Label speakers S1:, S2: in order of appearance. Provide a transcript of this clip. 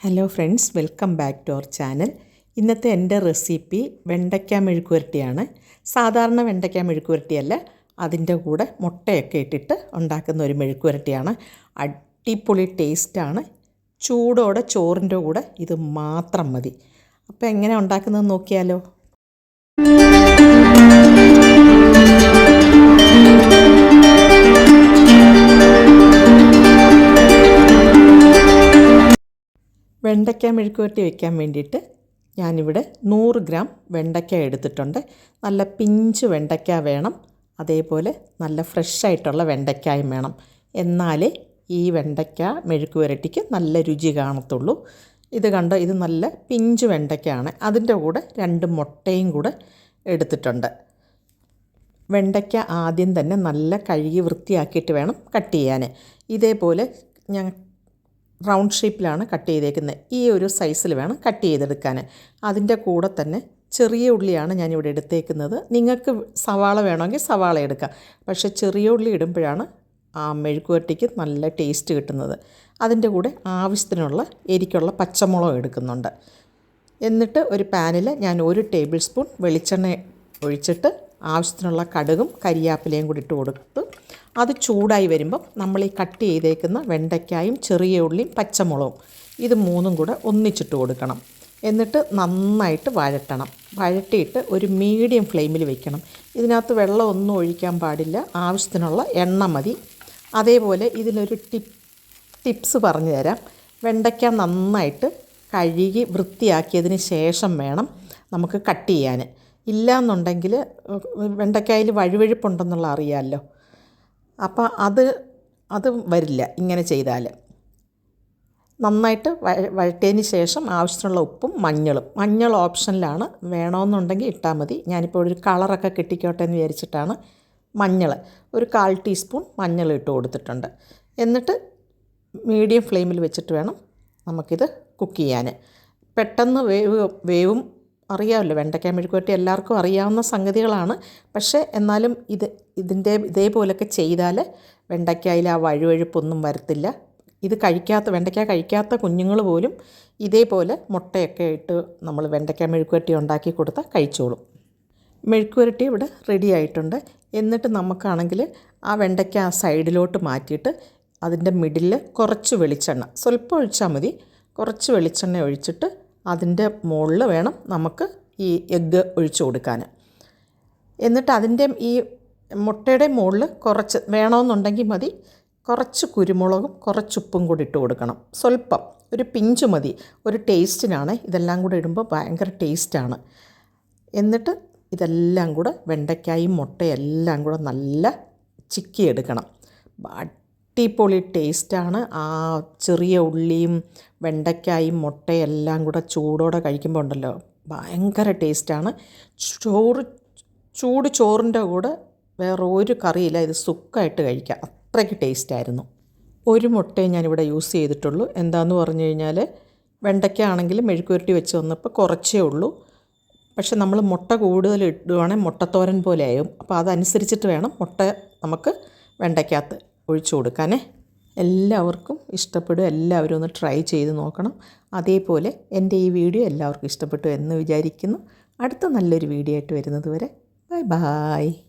S1: Hello friends welcome back to our channel ഇന്നത്തെ എന്റെ recipe വെണ്ടയ്ക്ക മെഴുക്കുവരട്ടിയാണ്. സാധാരണ വെണ്ടയ്ക്ക മെഴുക്കുവരട്ടിയല്ല അതിന്റെ കൂടെ മുട്ടയൊക്കെ ഇട്ടിട്ട് ഉണ്ടാക്കുന്ന ഒരു മെഴുക്കുവരട്ടിയാണ്. അടിപൊളി ടേസ്റ്റാണ് ചൂടോടെ ചോറിന്റെ കൂടെ ഇത് മാത്രം മതി. അപ്പോൾ എങ്ങനെ ഉണ്ടാക്കുന്നത് നോക്കിയാലോ? വെണ്ടയ്ക്ക മെഴുക്കുവരട്ടി വയ്ക്കാൻ വേണ്ടിയിട്ട് ഞാനിവിടെ നൂറ് ഗ്രാം വെണ്ടയ്ക്ക എടുത്തിട്ടുണ്ട്. നല്ല പിഞ്ച് വെണ്ടയ്ക്ക വേണം. അതേപോലെ നല്ല ഫ്രഷ് ആയിട്ടുള്ള വെണ്ടയ്ക്കായും വേണം. എന്നാലേ ഈ വെണ്ടയ്ക്ക മെഴുക്കുവരട്ടിക്ക് നല്ല രുചി കാണത്തുള്ളൂ. ഇത് കണ്ടോ? ഇത് നല്ല പിഞ്ച് വെണ്ടയ്ക്കയാണ്. അതിന്റെ കൂടെ രണ്ട് മുട്ടയും കൂടെ എടുത്തിട്ടുണ്ട്. വെണ്ടയ്ക്ക ആദ്യം തന്നെ നല്ല കഴുകി വൃത്തിയാക്കിയിട്ട് വേണം കട്ട് ചെയ്യാൻ. ഇതേപോലെ ഞാൻ റൗണ്ട് ഷേപ്പിലാണ് കട്ട് ചെയ്തേക്കുന്നത് ഈ ഒരു സൈസിൽ വേണം കട്ട് ചെയ്തെടുക്കാൻ അതിന്റെ കൂടെ തന്നെ ചെറിയ ഉള്ളിയാണ് ഞാനിവിടെ എടുത്തേക്കുന്നത്. നിങ്ങൾക്ക് സവാള വേണമെങ്കിൽ സവാള എടുക്കാം. പക്ഷേ ചെറിയ ഉള്ളി ഇടുമ്പോഴാണ് ആ മെഴുക്കുവരട്ടിക്ക് നല്ല ടേസ്റ്റ് കിട്ടുന്നത്. അതിന്റെ കൂടെ ആവശ്യത്തിനുള്ള എരിക്കുള്ള പച്ചമുളക് എടുക്കുന്നുണ്ട്. എന്നിട്ട് ഒരു പാനിൽ ഞാൻ ഒരു ടേബിൾ സ്പൂൺ വെളിച്ചെണ്ണ ഒഴിച്ചിട്ട് ആവശ്യത്തിനുള്ള കടുകും കരിയാപ്പിലയും കൂടി ഇട്ട് കൊടുത്ത് അത് ചൂടായി വരുമ്പം നമ്മൾ ഈ കട്ട് ചെയ്തേക്കുന്ന വെണ്ടയ്ക്കായും ചെറിയ ഉള്ളിയും പച്ചമുളകും ഇത് മൂന്നും കൂടെ ഒന്നിച്ചിട്ട് കൊടുക്കണം. എന്നിട്ട് നന്നായിട്ട് വഴട്ടണം വഴട്ടിയിട്ട് ഒരു മീഡിയം ഫ്ലെയിമിൽ വെക്കണം. ഇതിനകത്ത് വെള്ളം ഒന്നും ഒഴിക്കാൻ പാടില്ല. ആവശ്യത്തിനുള്ള എണ്ണ മതി. അതേപോലെ ഇതിനൊരു ടിപ്പ് ടിപ്സ് പറഞ്ഞു തരാം. വെണ്ടയ്ക്ക നന്നായിട്ട് കഴുകി വൃത്തിയാക്കിയതിന് ശേഷം വേണം നമുക്ക് കട്ട് ചെയ്യാൻ. ഇല്ല എന്നുണ്ടെങ്കിൽ വെണ്ടയ്ക്കായിൽ വഴുവഴുപ്പുണ്ടെന്നുള്ള അറിയാമല്ലോ. അപ്പോൾ അത് അത് വരില്ല ഇങ്ങനെ ചെയ്താൽ നന്നായിട്ട് വഴറ്റിയതിന് ശേഷം ആവശ്യത്തിനുള്ള ഉപ്പും മഞ്ഞളും. മഞ്ഞൾ ഓപ്ഷനിലാണ്. വേണമെന്നുണ്ടെങ്കിൽ ഇട്ടാൽ മതി. ഞാനിപ്പോൾ ഒരു കളറൊക്കെ കിട്ടിക്കോട്ടെ എന്ന് വിചാരിച്ചിട്ടാണ് മഞ്ഞൾ ഒരു കാൽ ടീസ്പൂൺ മഞ്ഞൾ ഇട്ട് കൊടുത്തിട്ടുണ്ട്. എന്നിട്ട് മീഡിയം ഫ്ലെയിമിൽ വെച്ചിട്ട് വേണം നമുക്കിത് കുക്ക് ചെയ്യാൻ പെട്ടെന്ന് വേവ് വേവും അറിയാമല്ലോ. വെണ്ടയ്ക്ക മെഴുക്കുവരട്ടി എല്ലാവർക്കും അറിയാവുന്ന സംഗതികളാണ്. പക്ഷേ എന്നാലും ഇത് ഇതിന്റെ ഇതേപോലൊക്കെ ചെയ്താൽ വെണ്ടയ്ക്കായിൽ ആ വഴുവഴുപ്പൊന്നും വരത്തില്ല. ഇത് കഴിക്കാത്ത വെണ്ടയ്ക്ക കഴിക്കാത്ത കുഞ്ഞുങ്ങൾ പോലും ഇതേപോലെ മുട്ടയൊക്കെ ഇട്ട് നമ്മൾ വെണ്ടയ്ക്ക മെഴുക്കുവരട്ടി ഉണ്ടാക്കി കൊടുത്താൽ കഴിച്ചോളും. മെഴുക്കുവരട്ടി ഇവിടെ റെഡി ആയിട്ടുണ്ട്. എന്നിട്ട് നമുക്കാണെങ്കിൽ ആ വെണ്ടയ്ക്ക ആ സൈഡിലോട്ട് മാറ്റിയിട്ട് അതിന്റെ മിഡിലിൽ കുറച്ച് വെളിച്ചെണ്ണ. സ്വല്പം ഒഴിച്ചാൽ മതി. കുറച്ച് വെളിച്ചെണ്ണ ഒഴിച്ചിട്ട് അതിന്റെ മുകളിൽ വേണം നമുക്ക് ഈ എഗ്ഗ് ഒഴിച്ചു കൊടുക്കാൻ. എന്നിട്ട് അതിന്റെ ഈ മുട്ടയുടെ മുകളിൽ കുറച്ച് വേണമെന്നുണ്ടെങ്കിൽ മതി. കുറച്ച് കുരുമുളകും കുറച്ച് ഉപ്പും കൂടി ഇട്ട് കൊടുക്കണം. സ്വല്പം ഒരു പിഞ്ച് മതി. ഒരു ടേസ്റ്റിനാണ്. ഇതെല്ലാം കൂടെ ഇടുമ്പോൾ ഭയങ്കര ടേസ്റ്റാണ്. എന്നിട്ട് ഇതെല്ലാം കൂടെ വെണ്ടയ്ക്കായും മുട്ടയെല്ലാം കൂടെ നല്ല ചിക്കി എടുക്കണം അടിപൊളി ടേസ്റ്റാണ്. ആ ചെറിയ ഉള്ളിയും വെണ്ടയ്ക്കായും മുട്ടയെല്ലാം കൂടെ ചൂടോടെ കഴിക്കുമ്പോൾ ഉണ്ടല്ലോ ഭയങ്കര ടേസ്റ്റാണ്. ചോറ് ചൂട് ചോറിന്റെ കൂടെ വേറെ ഒരു കറിയില്ല ഇത് സുക്കായിട്ട് കഴിക്കാം. അത്രയ്ക്ക് ടേസ്റ്റായിരുന്നു. ഒരു മുട്ടയെ ഞാനിവിടെ യൂസ് ചെയ്തിട്ടുള്ളൂ. എന്താന്ന് പറഞ്ഞു കഴിഞ്ഞാൽ വെണ്ടയ്ക്ക ആണെങ്കിൽ മെഴുക്കുരുട്ടി വെച്ച് വന്നപ്പോൾ കുറച്ചേ ഉള്ളൂ. പക്ഷെ നമ്മൾ മുട്ട കൂടുതൽ ഇടുവാണെങ്കിൽ മുട്ടത്തോരൻ പോലെ ആയും അപ്പോൾ അതനുസരിച്ചിട്ട് വേണം മുട്ട നമുക്ക് വെണ്ടയ്ക്കകത്ത് ഒഴിച്ചു കൊടുക്കാനേ. എല്ലാവർക്കും ഇഷ്ടപ്പെടും. എല്ലാവരും ഒന്ന് ട്രൈ ചെയ്ത് നോക്കണം. അതേപോലെ എന്റെ ഈ വീഡിയോ എല്ലാവർക്കും ഇഷ്ടപ്പെട്ടു എന്ന് വിചാരിക്കുന്നു. അടുത്ത നല്ലൊരു വീഡിയോ ആയിട്ട് വരുന്നത് വരെ. Bye bye